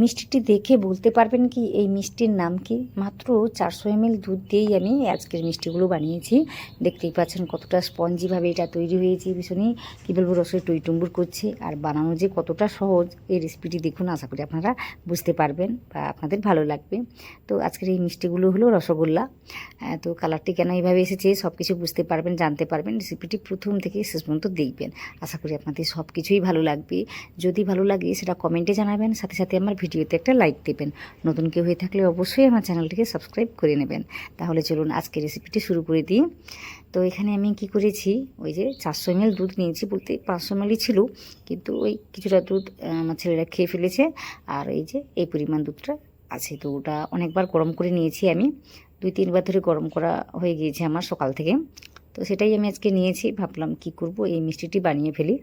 মিষ্টিটি দেখে বলতে পারবেন কি, এই মিষ্টির নাম কি? মাত্র চারশো এমএল দুধ দিয়েই আমি আজকের মিষ্টিগুলো বানিয়েছি। দেখতেই পাচ্ছেন কতটা স্পঞ্জিভাবে এটা তৈরি হয়েছে, ভীষণই কী বলব, রসের টইটুম্বুর করছে। আর বানানো যে কতটা সহজ, এই রেসিপিটি দেখুন, আশা করি আপনারা বুঝতে পারবেন বা আপনাদের ভালো লাগবে। তো আজকের এই মিষ্টিগুলো হলো রসগোল্লা। তো কালারটি কেন এইভাবে এসেছে সব কিছু বুঝতে পারবেন, জানতে পারবেন। রেসিপিটি প্রথম থেকে শেষ পর্যন্ত দেখবেন। আশা করি আপনাদের সব কিছুই ভালো লাগবে। যদি ভালো লাগে সেটা কমেন্টে জানাবেন, সাথে সাথে আমার ভিডিওতে একটা লাইক দেবেন। নতুন কেউ হয়ে থাকলে অবশ্যই আমার চ্যানেলটিকে সাবস্ক্রাইব করে নেবেন। তাহলে চলুন আজকে রেসিপিটি শুরু করে দিই। তো এখানে আমি কি করেছি, ওই যে চারশো এমএল দুধ নিয়েছি, বলতে পাঁচশো এমএলই ছিল, কিন্তু ওই কিছুটা দুধ আমার ছেলেরা খেয়ে ফেলেছে, আর এই যে এই পরিমাণ দুধটা আছে। তো ওটা অনেকবার গরম করে নিয়েছি আমি। দুই, তিনবার ধরে গরম করা হয়ে গিয়েছে আমার সকাল থেকে। তো সেটাই আমি আজকে নিয়েছি। ভাবলাম কি করব, এই মিষ্টিটি বানিয়ে ফেলি।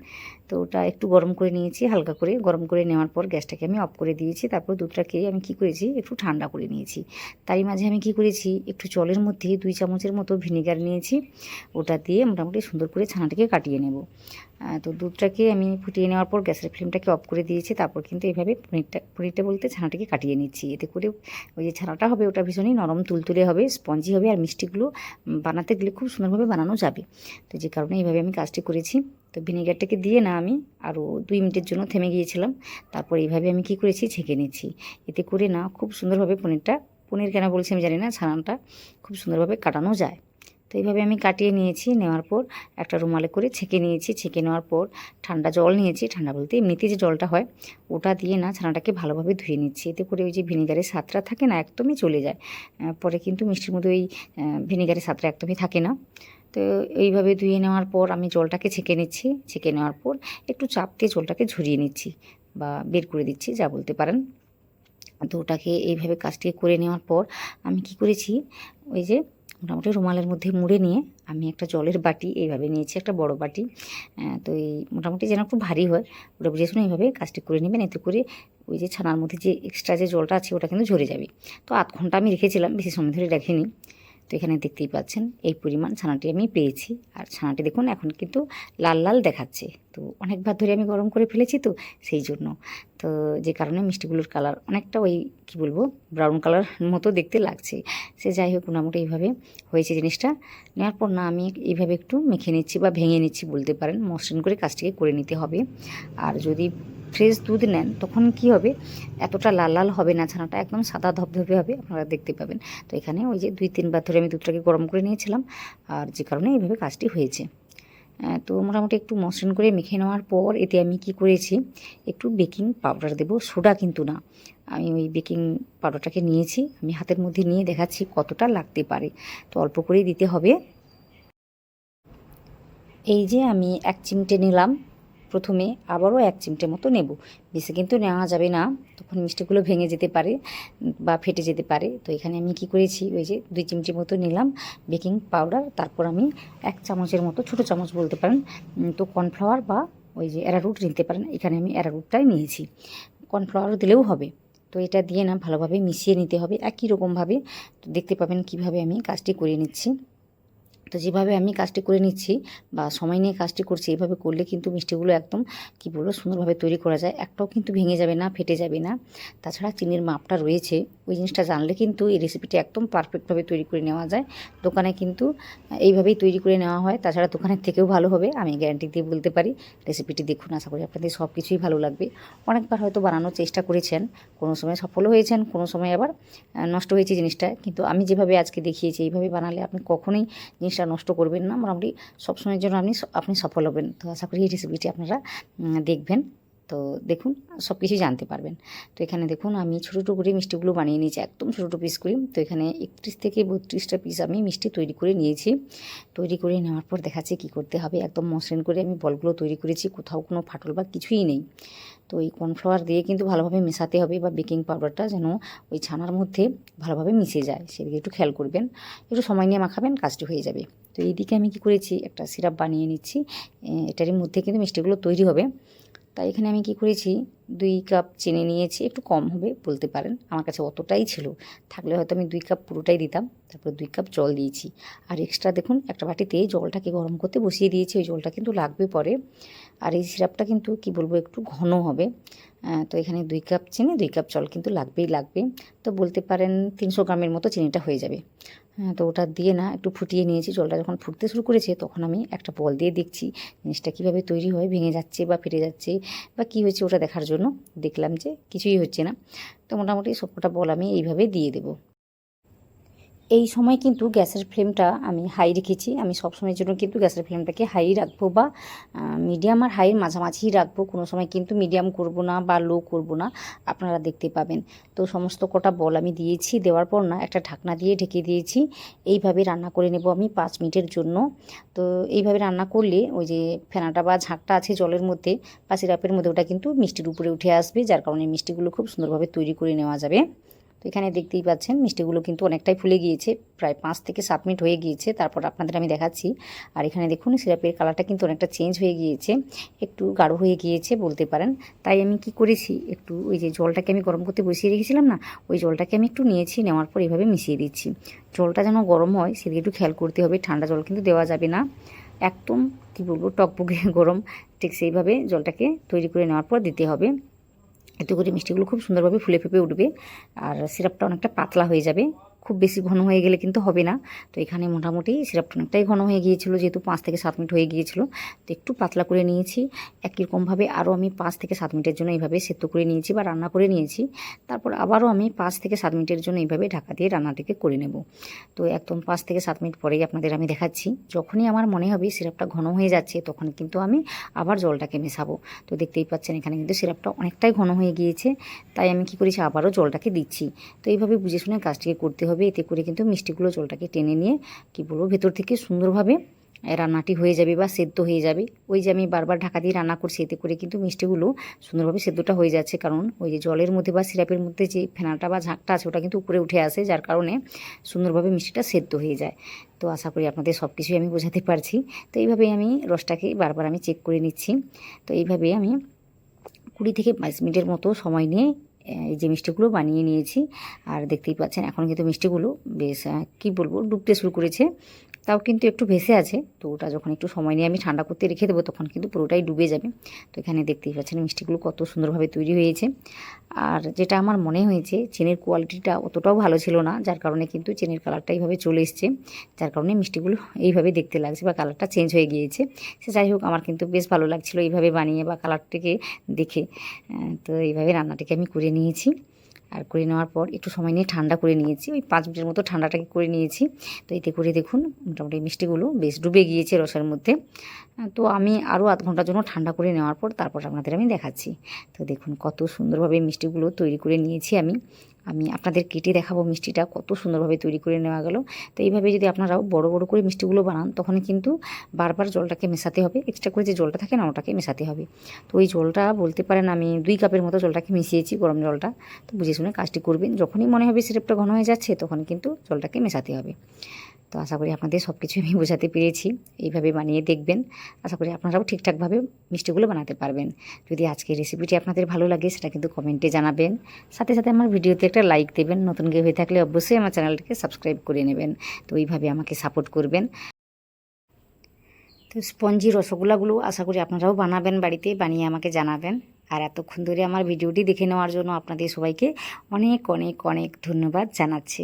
তো ওটা একটু গরম করে নিয়েছি, হালকা করে। গরম করে নেওয়ার পর গ্যাসটাকে আমি অফ করে দিয়েছি। তারপর দুধটাকে আমি কি করেছি, একটু ঠান্ডা করে নিয়েছি। তারই মাঝে আমি কি করেছি, একটু জলের মধ্যে দুই চামচের মতো ভিনেগার নিয়েছি। ওটা দিয়ে মোটামুটি সুন্দর করে ছানাটাকে কাটিয়ে নেব। তো দুধটাকে আমি ফুটিয়ে নেওয়ার পর গ্যাসের ফ্লেমটাকে অফ করে দিয়েছি। তারপর কিন্তু এইভাবে পনিরটা পনিরটা বলতে ছানাটাকে কাটিয়ে নিচ্ছি। এতে করে ওই যে ছানাটা হবে, ওটা ভীষণই নরম তুলতুলে হবে, স্পঞ্জি হবে, আর মিষ্টিগুলো বানাতে গেলে খুব সুন্দরভাবে বানানো যাবে। তো যে কারণে এইভাবে আমি কাজটি করেছি। তো ভিনেগারটাকে দিয়ে না আমি আরও দুই মিনিটের জন্য থেমে গিয়েছিলাম। তারপর এইভাবে আমি কি করেছি? ছেঁকে নিচ্ছি এতে করে না খুব সুন্দরভাবে পনিরটা, পনির কেন বলছি আমি জানি না, ছানাটা খুব সুন্দরভাবে কাটানো যায়। তো এইভাবে আমি কাটিয়ে নিয়েছি, নেওয়ার পর একটা রুমালে করে ছেঁকে নিয়েছি। ছেঁকে নেওয়ার পর ঠান্ডা জল নিয়েছি। ঠান্ডা বলতে এমনিতে যে জলটা হয়, ওটা দিয়ে না ছানাটাকে ভালোভাবে ধুয়ে নিচ্ছি। এতে করে ওই যে ভিনেগারের স্বাদটা থাকে না, একদমই চলে যায়। পরে কিন্তু মিষ্টির মধ্যে ওই ভিনেগারের স্বাদটা একদমই থাকে না। তো এইভাবে ধুয়ে নেওয়ার পর আমি জলটাকে ছেঁকে নিচ্ছি। ছেঁকে নেওয়ার পর একটু চাপ দিয়ে জলটাকে ঝরিয়ে নিচ্ছি বা বের করে দিচ্ছি, যা বলতে পারেন। তো ওটাকে এইভাবে কাজটি করে নেওয়ার পর আমি কি করেছি, ওই যে মোটামুটি রুমালের মধ্যে মুড়ে নিয়ে আমি একটা জলের বাটি, এইভাবে নিয়েছি, একটা বড় বাটি। তো এই মোটামুটি যেন একটু ভারী হয়, ওটা বুঝে শুনে এইভাবে কাজটি করে নেবেন। এতে করে ওই যে ছানার মধ্যে যে এক্সট্রা যে জলটা আছে, ওটা কিন্তু ঝরে যাবে। তো আধ ঘণ্টা আমি রেখেছিলাম, বেশি সময় ধরে রাখিনি। তো এখানে দেখতেই পাচ্ছেন, এই পরিমাণ ছানাটি আমি পেয়েছি। আর ছানাটি দেখুন, এখন কিন্তু লাল লাল দেখাচ্ছে। তো অনেকবার ধরে আমি গরম করে ফেলেছি তো সেই জন্য। তো যে কারণে মিষ্টিগুলোর কালার অনেকটা ওই, কী বলব, ব্রাউন কালার মতো দেখতে লাগছে। সে যাই হোক, মোটামুটি এইভাবে হয়েছে জিনিসটা। নেওয়ার পর না, আমি এইভাবে একটু মেখে নিচ্ছি বা ভেঙে নিচ্ছি বলতে পারেন। মসৃণ করে কাজটিকে করে নিতে হবে। আর যদি ফ্রেশ দুধ নেন, তখন কি হবে? এতটা লাল লাল হবে না, ছানাটা একদম সাদা ধবধবে হবে, আপনারা দেখতে পাবেন। তো এখানে ওই যে দুই তিনবার ধরে আমি দুধটাকে গরম করে নিয়েছিলাম, আর যে কারণে এইভাবে কাজটি হয়েছে। তো মোটামুটি একটু মসৃণ করে মেখে নেওয়ার পর এতে আমি কি করেছি, একটু বেকিং পাউডার দেবো, সোডা কিন্তু না। আমি ওই বেকিং পাউডারটাকে নিয়েছি, আমি হাতের মধ্যে নিয়ে দেখাচ্ছি কতটা লাগতে পারে। তো অল্প করেই দিতে হবে। এই যে আমি এক চিমটে নিলাম প্রথমে আবারও এক চিমটে মতো নেব। বেশি কিন্তু নেওয়া যাবে না। তখন মিষ্টিগুলো ভেঙে যেতে পারে বা ফেটে যেতে পারে। তো এখানে আমি কি করেছি? ওই যে দুই চিমটি মতো নিলাম বেকিং পাউডার। তারপর আমি এক চামচের মতো, ছোটো চামচ বলতে পারেন তো কর্নফ্লাওয়ার বা ওই যে অ্যারারুট নিতে পারেন। এখানে আমি অ্যারারুটটাই নিয়েছি। কর্নফ্লাওয়ার দিলেও হবে। তো এটা দিয়ে না ভালোভাবে মিশিয়ে নিতে হবে। একই রকমভাবে তো দেখতে পাবেন কীভাবে আমি কাজটি করে নিচ্ছি। তো যেভাবে আমি কাজটি করে নিচ্ছি বা সময় নিয়ে কাজটি করছি এইভাবে করলে কিন্তু মিষ্টিগুলো একদম, কি বলব, সুন্দরভাবে তৈরি করা যায়। একটাও কিন্তু ভেঙে যাবে না, ফেটে যাবে না। তাছাড়া চিনির মাপটা রয়েছে। ওই জিনিসটা জানলে কিন্তু এই রেসিপিটা একদম পারফেক্টভাবে তৈরি করে নেওয়া যায়। দোকানে কিন্তু এইভাবেই তৈরি করে নেওয়া হয়। তাছাড়া দোকানের থেকেও ভালো হবে, আমি গ্যারান্টি দিয়ে বলতে পারি। রেসিপিটি দেখুন, আশা করি আপনাদের সব কিছুই ভালো লাগবে। অনেকবার হয়তো বানানোর চেষ্টা করেছেন, কোনো সময় সফলও হয়েছেন, কোনো সময় আবার নষ্ট হয়েছে জিনিসটা। কিন্তু আমি যেভাবে আজকে দেখিয়েছি, এইভাবে বানালে আপনি কখনোই জিনিসটা নষ্ট করবেন না। মোটামুটি সবসময়ের জন্য আপনি আপনি সফল হবেন। তো আশা করি এই রেসিপিটি আপনারা দেখবেন। তো দেখুন সব কিছুই জানতে পারবেন। তো এখানে দেখুন আমি ছোটো ছোটো করে মিষ্টিগুলো বানিয়ে নিয়েছি একদম ছোটো ছোটো পিস করে তো এখানে একত্রিশ থেকে বত্রিশটা পিস আমি মিষ্টি তৈরি করে নিয়েছি। তৈরি করে নেওয়ার পর দেখাচ্ছে কি করতে হবে। একদম মসৃণ করে আমি বলগুলো তৈরি করেছি কোথাও কোনো ফাটল বা কিছুই নেই। তো এই কর্নফ্লাওয়ার দিয়ে কিন্তু ভালোভাবে মেশাতে হবে বা বেকিং পাউডারটা যেন ওই ছানার মধ্যে ভালোভাবে মিশে যায়। সেদিকে একটু খেয়াল করবেন। একটু সময় নিয়ে মাখাবেন কাজটি হয়ে যাবে। তো এইদিকে আমি কি করেছি একটা সিরাপ বানিয়ে নিচ্ছি। এ, এটারই মধ্যে কিন্তু মিষ্টিগুলো তৈরি হবে। তাই এখানে আমি কি করেছি? দুই কাপ চিনি নিয়েছি, একটু কম হবে বলতে পারেন। আমার কাছে অতটাই ছিল। থাকলে হয়তো আমি দুই কাপ পুরোটাই দিতাম। তারপর দুই কাপ জল দিয়েছি। আর এক্সট্রা দেখুন, একটা বাটিতে জলটাকে গরম করতে বসিয়ে দিয়েছি। ওই জলটা কিন্তু লাগবে পরে। আর এই সিরাপটা কিন্তু, কি বলব, একটু ঘন হবে। তো এখানে দুই কাপ চিনি, দুই কাপ জল কিন্তু লাগবেই লাগবে তো বলতে পারেন তিনশো গ্রামের মতো চিনিটা হয়ে যাবে। তো ওটা দিয়ে না একটু ফুটিয়ে নিয়েছি। জলটা যখন ফুটতে শুরু করেছে তখন আমি একটা বল দিয়ে দেখছি জিনিসটা কীভাবে তৈরি হয়, ভেঙে যাচ্ছে বা ফেটে যাচ্ছে বা কি হয়েছে ওটা দেখার জন্য। দেখলাম যে কিছুই হচ্ছে না। তো মোটামুটি সবকটা বল আমি এইভাবে দিয়ে দেবো। এই সময় কিন্তু গ্যাসের ফ্লেমটা আমি হাই রেখেছি। আমি সব সময়ের জন্য কিন্তু গ্যাসের ফ্লেমটাকে হাই রাখব বা মিডিয়াম আর হাইয়ের মাঝামাঝি রাখব। কোনো সময় কিন্তু মিডিয়াম করব না বা লো করব না। আপনারা দেখতে পাবেন। তো সমস্ত কটা বল আমি দিয়েছি। দেওয়ার পর না একটা ঢাকনা দিয়ে ঢেকে দিয়েছি। এইভাবে রান্না করে নেব আমি পাঁচ মিনিটের জন্য। তো এইভাবে রান্না করলে ওই যে ফেনাটা বা ঝাঁকটা আছে জলের মধ্যে বা সিরাপের মধ্যে ওটা কিন্তু মিষ্টির উপরে উঠে আসবে। যার কারণে মিষ্টিগুলো খুব সুন্দরভাবে তৈরি করে নেওয়া যাবে। তো এখানে দেখতেই পাচ্ছেন, মিষ্টিগুলো কিন্তু অনেকটাই ফুলে গিয়েছে, প্রায় পাঁচ থেকে সাত মিনিট হয়ে গিয়েছে, তারপর আপনাদের আমি দেখাচ্ছি। আর এখানে দেখুন, সিরাপের কালারটা কিন্তু অনেকটা চেঞ্জ হয়ে গিয়েছে, একটু গাঢ় হয়ে গিয়েছে বলতে পারেন। তাই আমি কি করেছি, একটু ওই যে জলটাকে আমি গরম করতে বসিয়ে রেখেছিলাম না, ওই জলটাকে আমি একটু নিয়েছি, নেওয়ার পর এইভাবে মিশিয়ে দিচ্ছি। জলটা যেন গরম হয়, সেদিকে একটু খেয়াল করতে হবে, ঠান্ডা জল কিন্তু দেওয়া যাবে না। একদম, কী বলব, টকবকে গরম, ঠিক সেইভাবে জলটাকে তৈরি করে নেওয়ার পর দিতে হবে। এতে করে মিষ্টিগুলো খুব সুন্দরভাবে ফুলে ফেপে উঠবে। আর সিরাপটা অনেকটা পাতলা হয়ে যাবে। খুব বেশি ঘন হয়ে গেলে কিন্তু হবে না। তো এখানে মোটামুটি সিরাপটা অনেকটাই ঘন হয়ে গিয়েছিল, যেহেতু পাঁচ থেকে সাত মিনিট হয়ে গিয়েছিল। তো একটু পাতলা করে নিয়েছি। একই রকমভাবে আরও আমি পাঁচ থেকে সাত মিনিটের জন্য এইভাবে সেদ্ধ করে নিয়েছি বা রান্না করে নিয়েছি। তারপর আবারও আমি পাঁচ থেকে সাত মিনিটের জন্য এইভাবে ঢাকা দিয়ে রান্নাটিকে করে নেব। তো একদম পাঁচ থেকে সাত মিনিট পরেই আপনাদের আমি দেখাচ্ছি। যখনই আমার মনে হবে সিরাপটা ঘন হয়ে যাচ্ছে তখন কিন্তু আমি আবার জলটাকে মেশাবো। তো দেখতেই পাচ্ছেন এখানে কিন্তু সিরাপটা অনেকটাই ঘন হয়ে গিয়েছে। তাই আমি কি করেছি? আবারও জলটাকে দিচ্ছি। তো এইভাবে বুঝে শুনে কাজটিকে করতে হবে। এতে করে কিন্তু মিষ্টিগুলো জলটাকে টেনে নিয়ে, কি বলব, ভেতর থেকে সুন্দরভাবে রান্নাটি হয়ে যাবে বা সেদ্ধ হয়ে যাবে। ওই যে আমি বারবার ঢাকা দিয়ে রান্না করছি, এতে করে কিন্তু মিষ্টিগুলো সুন্দরভাবে সেদ্ধটা হয়ে যাচ্ছে। কারণ ওই যে জলের মধ্যে বা সিরাপের মধ্যে যে ফেনাটা বা ঝাঁকটা আছে, ওটা কিন্তু উপরে উঠে আসে, যার কারণে সুন্দরভাবে মিষ্টিটা সেদ্ধ হয়ে যায়। তো আশা করি আপনাদের সব কিছুই আমি বোঝাতে পারছি। তো এইভাবেই আমি রসটাকে বারবার আমি চেক করে নিচ্ছি। তো এইভাবে আমি কুড়ি থেকে বাইশ মিনিটের মতো সময় নিয়ে এই যে মিষ্টিগুলো বানিয়ে নিয়েছি। আর দেখতেই পাচ্ছেন, এখন কিন্তু মিষ্টিগুলো বেশ কি বলব, ডুবতে শুরু করেছে। তাও কিন্তু একটু ভেসে আছে। তো ওটা যখন একটু সময় নিয়ে আমি ঠান্ডা করতে রেখে দেবো, তখন কিন্তু পুরোটাই ডুবে যাবে। তো এখানে দেখতেই পাচ্ছেন মিষ্টিগুলো কত সুন্দরভাবে তৈরি হয়েছে। আর যেটা আমার মনে হয়েছে, চেনের কোয়ালিটিটা অতটাও ভালো ছিল না, যার কারণে কিন্তু চেনের কালারটা এইভাবে চলে এসছে। যার কারণে মিষ্টিগুলো এইভাবে দেখতে লাগছে বা কালারটা চেঞ্জ হয়ে গিয়েছে। সে যাই হোক, আমার কিন্তু বেশ ভালো লাগছিল এইভাবে বানিয়ে বা কালারটিকে দেখে। তো এইভাবে রান্নাটিকে আমি করে নিয়েছি। আর করে নেওয়ার পর একটু সময় নিয়ে ঠান্ডা করে নিয়েছি। ওই পাঁচ মিনিটের মতো ঠান্ডাটাকে করে নিয়েছি। তো এতে করে দেখুন, মোটামুটি মিষ্টিগুলো বেশ ডুবে গিয়েছে রসের মধ্যে। তো আমি আরও আধ ঘণ্টার জন্য ঠান্ডা করে নেওয়ার পর তারপর আপনাদের আমি দেখাচ্ছি। তো দেখুন, কত সুন্দরভাবে মিষ্টিগুলো তৈরি করে নিয়েছি আমি। আমি আপনাদের কেটে দেখাবো মিষ্টিটা, কত সুন্দরভাবে তৈরি করে নেওয়া গেল। তো এইভাবে যদি আপনারাও বড় বড় করে মিষ্টিগুলো বানান তখন কিন্তু বারবার জলটাকে মেশাতে হবে। এক্সট্রা করে যে জলটা থাকে না, ওটাকে মেশাতে হবে। তো ওই জলটা বলতে পারেন আমি দুই কাপের মতো জলটাকে মিশিয়েছি গরম জলটা। তো বুঝে শুনে কাজটি করবেন। যখনই মনে হবে সিরাপটা ঘন হয়ে যাচ্ছে তখন কিন্তু জলটাকে মেশাতে হবে। তো আশা করি আপনাদের সব কিছু আমি বোঝাতে পেরেছি। এইভাবে বানিয়ে দেখবেন। আশা করি আপনারাও ঠিকঠাকভাবে মিষ্টিগুলো বানাতে পারবেন। যদি আজকের রেসিপিটি আপনাদের ভালো লাগে, সেটা কিন্তু কমেন্টে জানাবেন। সাথে সাথে আমার ভিডিওতে একটা লাইক দেবেন। নতুন কেউ হয়ে থাকলে অবশ্যই আমার চ্যানেলটিকে সাবস্ক্রাইব করে নেবেন। তো এইভাবে আমাকে সাপোর্ট করবেন। তো স্পঞ্জি রসগোল্লাগুলো আশা করি আপনারাও বানাবেন বাড়িতে, বানিয়ে আমাকে জানাবেন। আর এতক্ষণ ধরে আমার ভিডিওটি দেখে নেওয়ার জন্য আপনাদের সবাইকে অনেক অনেক অনেক ধন্যবাদ জানাচ্ছি।